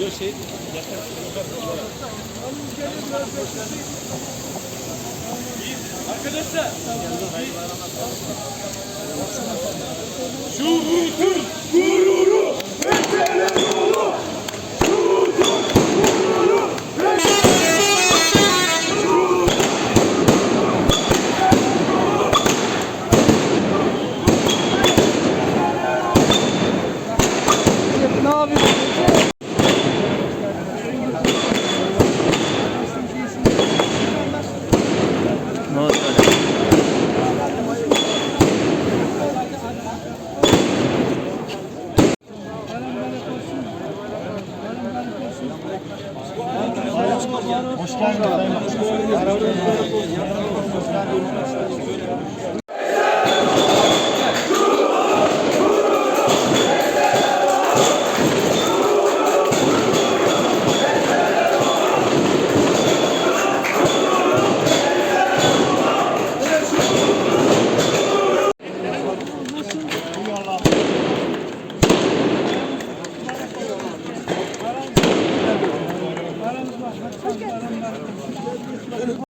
Yok şey Arkadaşlar. Şuhutun gururu mesele dolu. Şuhutun gururu Ne yapıyorsun?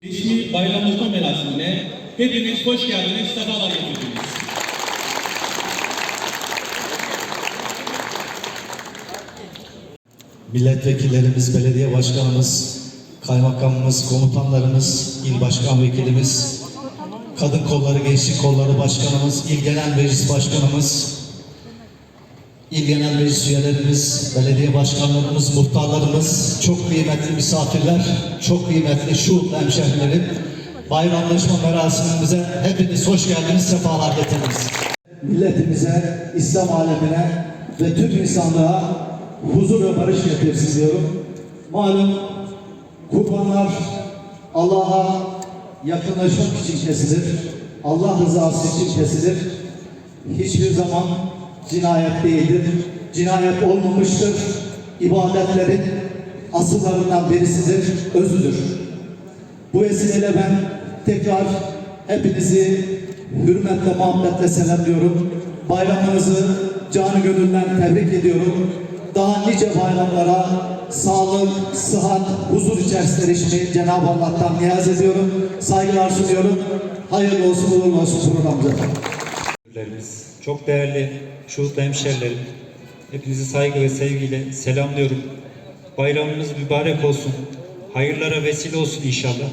Resmi bayramlaşma merasimine hepiniz hoş geldiniz, sefalar getirdiniz. Milletvekillerimiz, belediye başkanımız, kaymakamımız, komutanlarımız, il başkan vekilimiz, kadın kolları, gençlik kolları başkanımız, il genel meclis başkanımız, il genel meclis üyelerimiz, belediye başkanlarımız, muhtarlarımız, çok kıymetli misafirler, çok kıymetli şu hemşehrilerim, bayramlaşma merasimimize hepiniz hoş geldiniz, sefalar getirdiniz. Milletimize, İslam alemine ve tüm insanlığa huzur ve barış getirsin diyorum. Malum kurbanlar Allah'a yakınlaşmak için kesilir. Allah rızası için kesilir. Hiçbir zaman cinayet değildir. Cinayet olmamıştır. İbadetlerin asıllarından birisidir, özüdür. Bu vesileyle ben tekrar hepinizi hürmetle, muhabbetle selamlıyorum. Bayramınızı canı gönülden tebrik ediyorum. Daha nice bayramlara sağlık, sıhhat, huzur içerisinde erişmeyi Cenab-ı Allah'tan niyaz ediyorum. Saygılar sunuyorum. Hayırlı olsun, uğurlu olsun programımıza. Çok değerli şuhutlu hemşerilerim, hepinizi saygı ve sevgiyle selamlıyorum. Bayramınız mübarek olsun, hayırlara vesile olsun inşallah.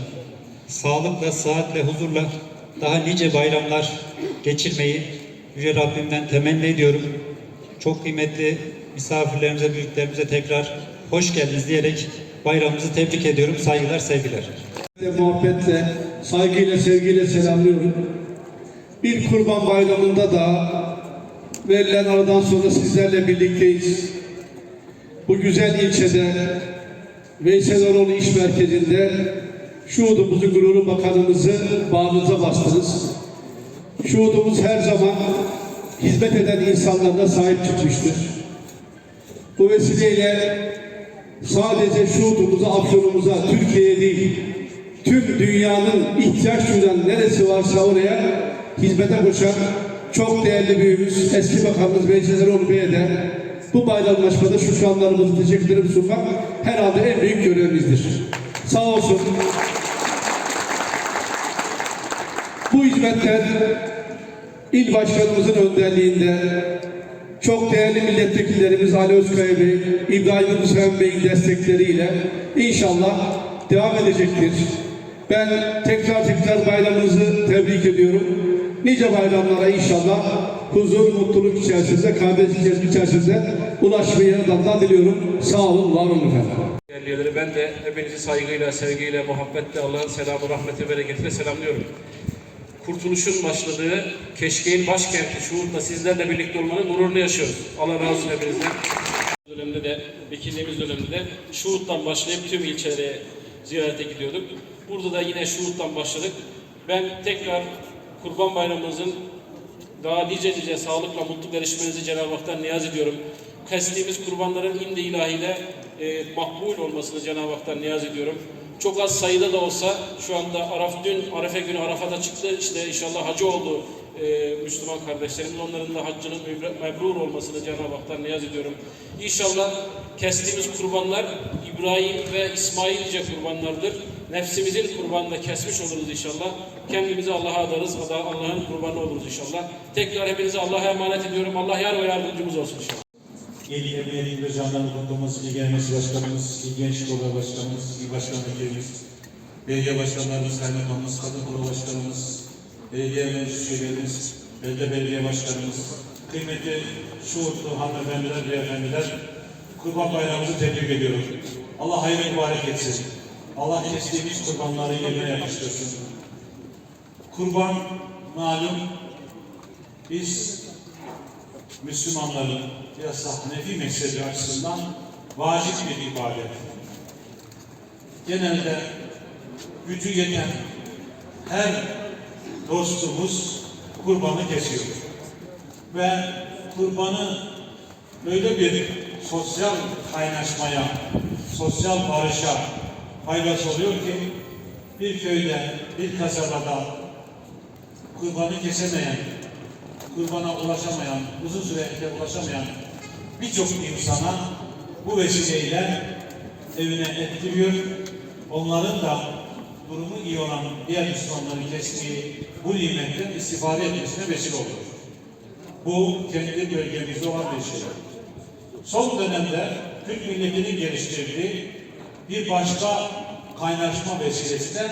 Sağlıkla, sıhhatle, huzurla daha nice bayramlar geçirmeyi Yüce Rabbimden temenni ediyorum. Çok kıymetli misafirlerimize, büyüklerimize tekrar hoş geldiniz diyerek bayramımızı tebrik ediyorum. Saygılar, sevgiler. muhabbetle, saygıyla, sevgiyle selamlıyorum. Bir kurban bayramında da verilen aradan sonra sizlerle birlikteyiz. Bu güzel ilçede Veysel Eroğlu İş Merkezi'nde şuhudumuzu, gururu bakanımızı bağrınıza bastınız. Şuhudumuz her zaman hizmet eden insanlarına sahip çıkmıştır. Bu vesileyle sadece şuhudumuza, afyonumuza, Türkiye'ye değil, tüm dünyanın ihtiyaç duyan neresi varsa oraya hizmete koşan çok değerli büyüğümüz, eski bakanımız Veysel Eroğlu Bey'e de bu bayramlaşmada şükranlarımızı, teşekkürlerimi sunmak herhalde en büyük görevimizdir. Sağ olsun. Bu hizmetler il başkanımızın önderliğinde çok değerli milletvekillerimiz Ali Özkaya Bey, İbrahim Hüseyin Bey'in destekleriyle inşallah devam edecektir. Ben tekrar tekrar bayramınızı tebrik ediyorum. Nice bayramlara inşallah huzur, mutluluk içerisinde, kardeşlik içerisinde ulaşmayı Yaradan'dan diliyorum. Sağ olun, var olun efendim. Değerli ben de hepinizi saygıyla, sevgiyle, muhabbetle Allah'ın selamı, rahmeti, bereketiyle selamlıyorum. Kurtuluşun başladığı Keşke'nin başkenti Şuhut'la sizlerle birlikte olmanın gururunu yaşıyoruz. Allah razı olsun hepinizden. döneminde de, vekilliğimiz döneminde de Şuhut'tan başlayıp tüm ilçelere ziyarete gidiyorduk. Burada da yine Şuhut'tan başladık. Ben tekrar Kurban Bayramımızın daha nice nice sağlıkla mutluluk erişmenizi Cenab-ı Hak'tan niyaz ediyorum. Kestiğimiz kurbanların indi ilahiyle e, makbul olmasını Cenab-ı Hak'tan niyaz ediyorum. Çok az sayıda da olsa şu anda Araf dün Arefe günü Arafat'a çıktı. İşte inşallah hacı oldu. e, Müslüman kardeşlerimiz. Onların da haccının mebrur olmasını Cenab-ı Hak'tan niyaz ediyorum. İnşallah kestiğimiz kurbanlar İbrahim ve İsmailce kurbanlardır. Nefsimizin kurbanını kesmiş oluruz inşallah. Kendimizi Allah'a adarız. Ada- Allah'ın kurbanı oluruz inşallah. Tekrar hepinizi Allah'a emanet ediyorum. Allah yar ve yardımcımız olsun inşallah. İl Emniyet ve Jandarma Komutanımız, İl Genelmesi Başkanımız, İl Gençlik Kolu Başkanımız, İl Başkan Vekilimiz, Belediye Başkanlarımız, Kaymakamımız, Kadın Kolu Başkanımız, Belediye Meclis Üyelerimiz, Belediye Belediye Başkanımız, kıymetli şuurlu hanımefendiler, beyefendiler, Kurban Bayramımızı tebrik ediyorum. Allah hayırlı mübarek etsin. Allah kestiğimiz kurbanları yerine yakıştırsın. Kurban malum biz Müslümanların biraz Hanefi mezhebi açısından vacip bir ibadet. Genelde gücü yeten her dostumuz kurbanı kesiyor. Ve kurbanı böyle bir sosyal kaynaşmaya, sosyal barışa faydası oluyor ki bir köyde, bir kasabada kurbanı kesemeyen, kurbana ulaşamayan, uzun süreyle ulaşamayan birçok insana bu vesileyle evine ettiriyor. Onların da durumu iyi olan diğer Müslümanların kestiği bu nimetten istifade etmesine vesile oluyor. Bu kendi bölgemizde olan bir şey. Son dönemde Türk milletinin geliştirdiği bir başka kaynaşma vesilesi de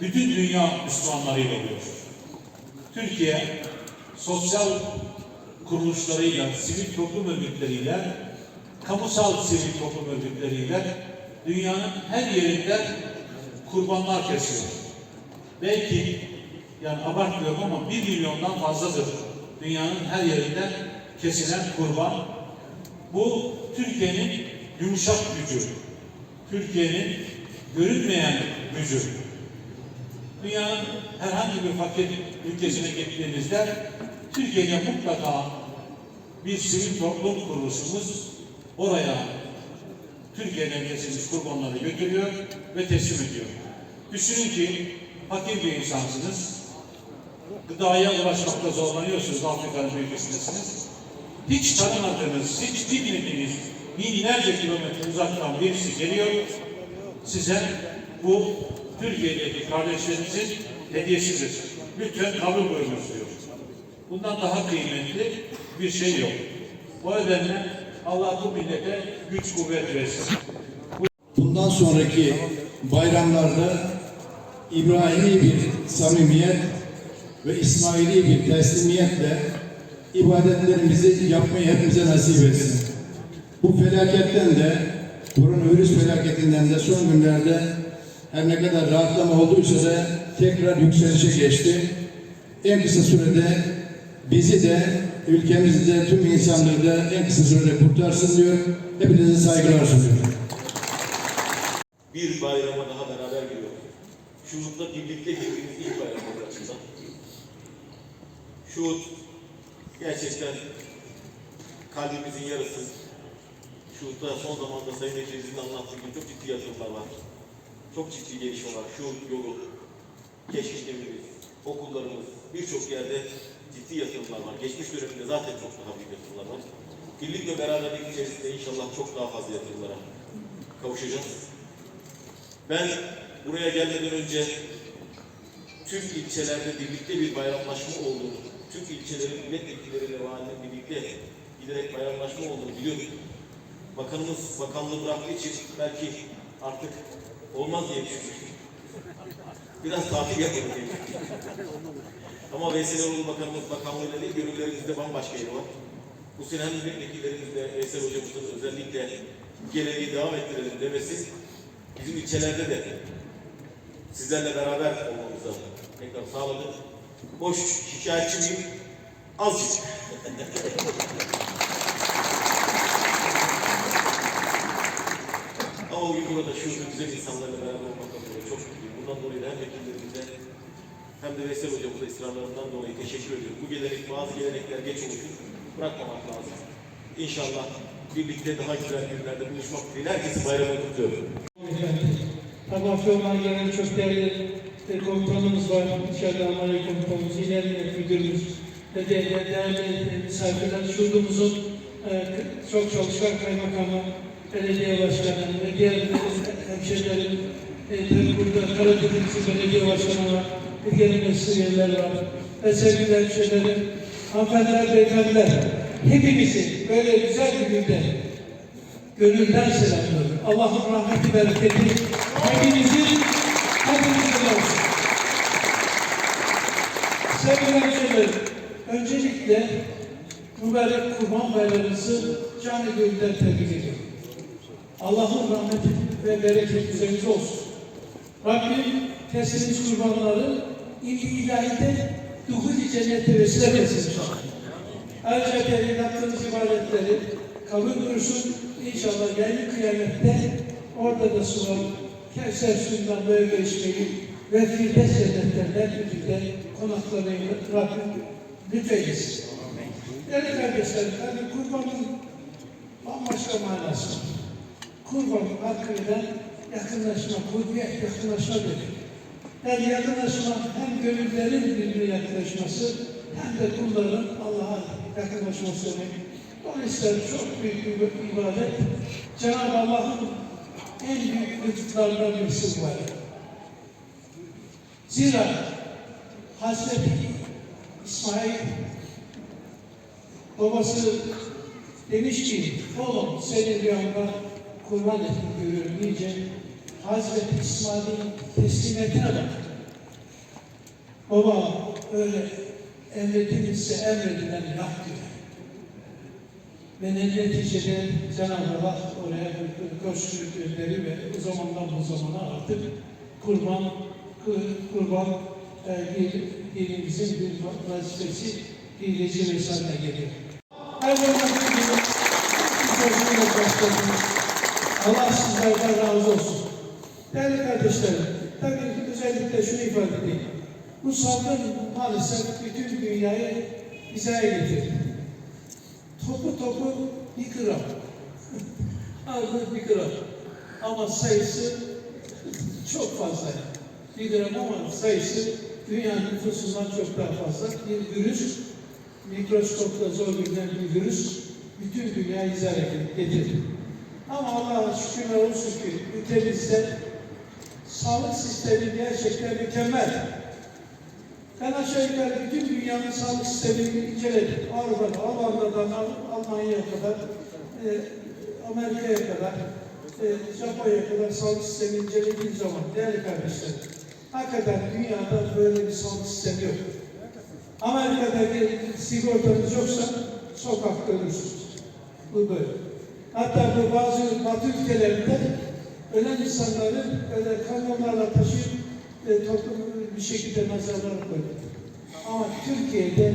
bütün dünya Müslümanlarıyla oluyor. Türkiye sosyal kuruluşlarıyla, sivil toplum örgütleriyle, kamusal sivil toplum örgütleriyle dünyanın her yerinden kurbanlar kesiyor. Belki yani abartmıyorum ama bir milyondan fazladır dünyanın her yerinden kesilen kurban. Bu Türkiye'nin yumuşak gücü, Türkiye'nin görünmeyen gücü. Dünyanın herhangi bir fakir ülkesine gittiğinizde Türkiye'de mutlaka bir sivil toplum kuruluşumuz oraya Türkiye'den kesilmiş kurbanları götürüyor ve teslim ediyor. Düşünün ki fakir bir insansınız. Gıdaya ulaşmakta zorlanıyorsunuz Afrika'nın ülkesindesiniz. Hiç tanımadığınız, hiç bilmediğiniz binlerce kilometre uzaktan birisi geliyor. Size bu Türkiye'deki kardeşlerimizin hediyesidir. Lütfen kabul buyurunuz diyor. Bundan daha kıymetli bir şey yok. O nedenle Allah bu millete güç kuvvet versin. Bundan sonraki bayramlarda İbrahimi bir samimiyet ve İsmaili bir teslimiyetle ibadetlerimizi yapmayı hepimize nasip etsin. Bu felaketten de, koronavirüs felaketinden de son günlerde her ne kadar rahatlama olduysa da tekrar yükselişe geçti. En kısa sürede bizi de, ülkemizi de, tüm insanlığı da en kısa sürede kurtarsın diyor. Hepinize saygılar sunuyorum. bir bayrama daha beraber giriyoruz. Şuhut'la birlikte girdiğimiz ilk bayram olur açısından. Şuhut gerçekten kalbimizin yarısı. Şuhut'ta son zamanda Sayın Ekrem'in anlattığı gibi çok ciddi yatırımlar var. Çok ciddi gelişme var. Şuhut yolu, keşişlerimiz, okullarımız, birçok yerde ciddi yatırımlar var. Geçmiş döneminde zaten çok daha büyük yatırımlar var. Birlik ve beraberlik içerisinde inşallah çok daha fazla yatırımlara kavuşacağız. Ben buraya gelmeden önce tüm ilçelerde birlikte bir bayramlaşma olduğunu, tüm ilçelerin milletvekilleriyle valilerin birlikte giderek bayramlaşma olduğunu biliyorum. Bakanımız bakanlığı bıraktığı için belki artık olmaz diye düşünmüştüm. Biraz tatil yapalım diye. Ama Veysel Erol Bakanımız bakanlığıyla değil, gönüllerimizde bambaşka yeri var. Bu sene hem milletvekillerimizle Veysel Hocamızın özellikle geleneği devam ettirelim demesi bizim ilçelerde de sizlerle beraber olmamıza tekrar sağladı. Boş şikayetçi miyim? Azıcık. Ama o gün burada şu güzel insanlarla beraber dolayı çok mutluyum. Bundan dolayı hem vekillerimize hem de Veysel Hocamıza ısrarlarından dolayı teşekkür ediyorum. Bu gelenek, bazı gelenekler geç oluşur. Bırakmamak lazım. İnşallah birlikte daha güzel günlerde buluşmak dileğiyle herkesi bayramla kutluyorum. Tabi Afyonlar Genel çok değerli e, komutanımız var. İçeride Amalya komutanımız, ilerleyen müdürümüz, ve değerli, değerli misafirler, şurdumuzun e, çok çalışkan kaymakamı, belediye başkanı ve diğer hemşehrilerim, e, burada Karadeniz'in belediye başkanı var, ilgili mesleğiler var ve sevgili hemşehrilerim, hanımefendiler, beyefendiler, hepimizi böyle güzel bir günde gönülden selamlıyorum. Allah'ın rahmeti, bereketi hepinizin, hepinizin olsun. Sevgili hemşehrilerim, öncelikle mübarek kurban bayramınızı canı gönülden tebrik ediyorum. Allah'ın rahmeti ve bereketi üzerinize olsun. Rabbim kesiniz kurbanları ilahide duhul-i cennete vesile etsin. Ayrıca değerli yaptığınız ibadetleri kabul buyursun. İnşallah yayın kıyamette orada da sular Kevser suyundan böyle geçmeyi ve Firdevs cennetlerden birlikte konaklamayı Rabbim lütfeylesin. Değerli kardeşlerim, hani kurbanın bambaşka manası var. Kurban hakkıyla yakınlaşma, kurbiyet yakınlaşma demek. Yani yakınlaşma hem gönüllerin birbirine yakınlaşması hem de kulların Allah'a yakınlaşması demek. Dolayısıyla çok büyük bir ibadet. Cenab-ı Allah'ın en büyük lütuflarından birisi var. Zira Hazreti İsmail babası demiş ki oğlum seni rüyamda kurban ettim görüyorum deyince Hazreti İsmail'in teslimiyetine bak. Baba öyle emredilirse emredilen diyor. Ve neticede Cenab-ı Allah oraya gönderi ve o zamandan bu zamana artık kurban kur- kurban e, bir dinimizin bir vazifesi hileci vesaire geliyor. Allah sizlerden razı olsun. Değerli kardeşlerim, tabii özellikle şunu ifade edeyim. Bu salgın maalesef bütün dünyayı hizaya getirdi. Topu topu bir gram. Ardı bir gram. Ama sayısı çok fazla. Bir gram ama sayısı dünyanın nüfusundan çok daha fazla. Bir virüs, mikroskopla zor görünen bir virüs bütün dünyayı hizaya getirdi. Ama Allah'a şükürler olsun ki ülkemizde sağlık sistemi gerçekten mükemmel. Ben aşağı yukarı bütün dünyanın sağlık sistemini inceledim. Avrupa'da, Hollanda'dan Al- Almanya'ya kadar, e, Amerika'ya kadar, e, Japonya'ya kadar sağlık sistemini incelediğim zaman değerli kardeşlerim, hakikaten dünyada böyle bir sağlık sistemi yok. Amerika'da bir sigortanız yoksa sokakta ölürsünüz. Bu böyle. Hatta bu bazı batı ülkelerinde ölen insanları öyle kamyonlarla taşıyıp e, toplu bir şekilde mezarlara koyuyor. Ama Türkiye'de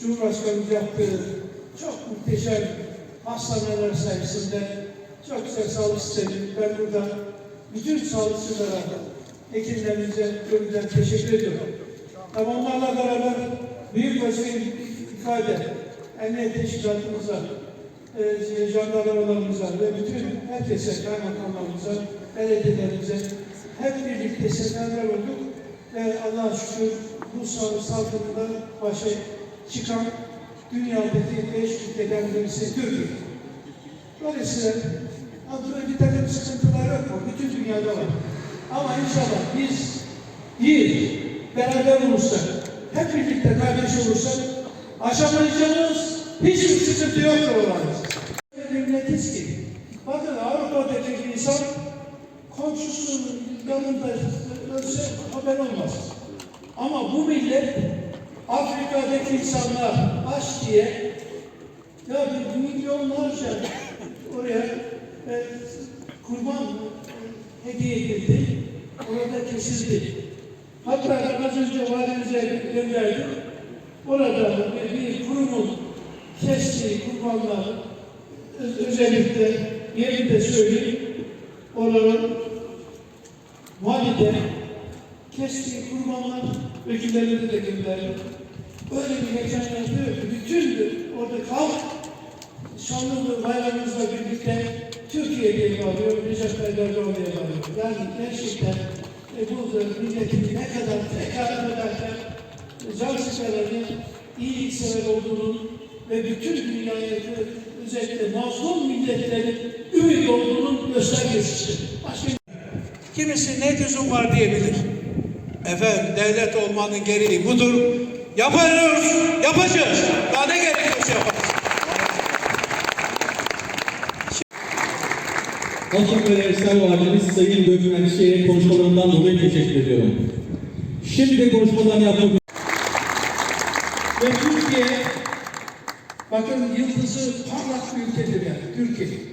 Cumhurbaşkanımız yaptığı çok muhteşem hastaneler sayesinde çok güzel sağlık sistemi. Ben burada bütün sağlıkçılara, hekimlerimize gönülden teşekkür ediyorum. Ama onlarla beraber büyük vazife ifade, emniyet teşkilatımıza, e, jandarmalarımıza ve bütün herkese, kaymakamlarımıza, belediyelerimize hep birlikte seferber olduk ve Allah'a şükür bu sal- salgında başa çıkan dünyadaki beş ülkeden birisi Türkiye. Dolayısıyla aslında bir takım sıkıntılar yok mu? Bütün dünyada var. Ama inşallah biz bir, beraber olursak, hep birlikte kardeş olursak, aşamayacağımız hiçbir sıkıntı yoktur olayız. Milletiz ki, bakın Avrupa'daki bir insan komşusunun yanında ölse haber olmaz. Ama bu millet Afrika'daki insanlar aç diye ya milyonlarca oraya e, kurban hediye edildi. Orada kesildi. Hatta az önce valimize gönderdim. Orada bir, bir kurumun kestiği kurbanlar ö- özellikle yerinde söyleyeyim. Oranın valide kestiği kurbanlar vekillerine de gönderdim. Öyle bir heyecan yapıyor bütün orada halk şanlı bayramımızla birlikte Türkiye diye bağırıyor, Recep Tayyip diye bağırıyor. Yani gerçekten e, burada milletin ne kadar tekrar ederken can sıkılarını iyiliksever olduğunun ve bütün dünyaya özellikle mazlum milletlerin ümit olduğunun göstergesidir. Başka Kimisi ne lüzum var diyebilir. Efendim devlet olmanın gereği budur. Yaparız, yapacağız. Daha ne gerekiyorsa yaparız. Alçakbeyler Sayın Valimiz Sayın Gökmen Çiçek'e konuşmalarından dolayı teşekkür ediyorum. Şimdi konuşmalarını yapmak Ve Türkiye, bakın yıldızı parlak bir ülkedir yani Türkiye.